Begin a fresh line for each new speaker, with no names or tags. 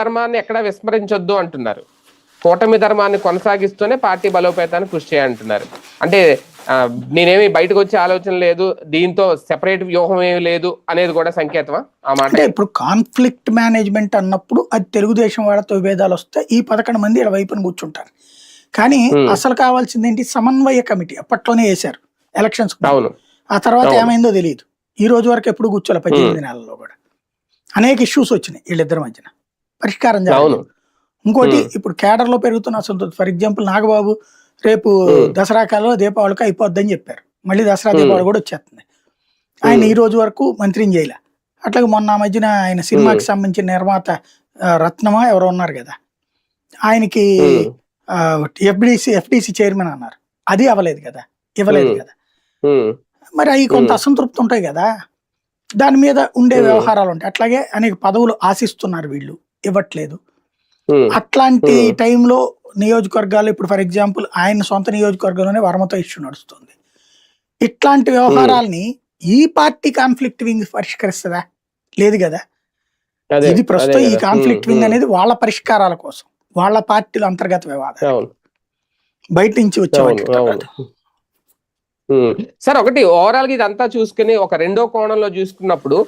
ధర్మాన్ని ఎక్కడ విస్మరించొద్దు అంటున్నారు. కూటమి ధర్మాన్ని కొనసాగిస్తూనే పార్టీ బలోపేతాన్ని కృషి చేయంటున్నారు అంటే నేనేమి బయటకు వచ్చే ఆలోచన లేదు దీంతో సెపరేట్ వ్యూహం ఏమి లేదు అనేది కూడా సంకేతమా? ఆ మాట?
అంటే ఇప్పుడు కాన్ఫ్లిక్ట్ మేనేజ్మెంట్ అన్నప్పుడు అది తెలుగుదేశం వాళ్ళతో విభేదాలు వస్తే ఈ పదకొండు మంది ఇలా వైపున కూర్చుంటారు. కానీ. అసలు కావాల్సింది ఏంటి సమన్వయ కమిటీ అప్పట్లోనే వేశారు ఎలక్షన్స్
అవును.
ఆ తర్వాత. ఏమైందో తెలియదు. ఈ రోజు వరకు ఎప్పుడు కూర్చోలే పద్దెనిమిది నెలల్లో కూడా. అనేక ఇష్యూస్ వచ్చినాయి వీళ్ళిద్దరి మధ్యన. పరిష్కారం
అవును.
ఇంకోటి. ఇప్పుడు కేడర్లో పెరుగుతున్న అసంతృప్తి. ఫర్ ఎగ్జాంపుల్ నాగబాబు రేపు. దసరా కాలంలో దీపావళికి అయిపోద్దని చెప్పారు. మళ్ళీ దసరా. దీపావళి కూడా వచ్చేస్తుంది. ఆయన. ఈ రోజు వరకు మంత్రిని చేయలే. అట్లాగే మొన్న మధ్యన ఆయన సినిమాకి సంబంధించిన నిర్మాత రత్నమా ఎవరో ఉన్నారు కదా. ఆయనకి ఎఫ్డిసి ఎఫ్డిసి చైర్మన్ అన్నారు. అది అవ్వలేదు కదా. ఇవ్వలేదు. కదా. మరి అవి కొంత. అసంతృప్తి ఉంటాయి కదా. దాని మీద ఉండే. వ్యవహారాలు ఉంటాయి. అట్లాగే అనేక పదవులు ఆశిస్తున్నారు వీళ్ళు. ఇవ్వట్లేదు. అట్లాంటి. టైంలో నియోజకవర్గాలు ఇప్పుడు ఫర్ ఎగ్జాంపుల్ ఆయన సొంత నియోజకవర్గంలోనే వర్మతో ఇష్యూ నడుస్తుంది. ఇట్లాంటి వ్యవహారాల్ని ఈ పార్టీ కాన్ఫ్లిక్ట్ వింగ్ పరిష్కరిస్తుందా? లేదు కదా. ఇది ప్రస్తుతం ఈ. కాన్ఫ్లిక్ట్ వింగ్ అనేది వాళ్ళ పరిష్కారాల కోసం వాళ్ళ పార్టీల అంతర్గత వివాదం
అవును.
బయట నుంచి వచ్చే.
సార్ ఒకటి ఓవరాల్గా ఇదంతా చూసుకుని ఒక రెండో కోణంలో చూసుకున్నప్పుడు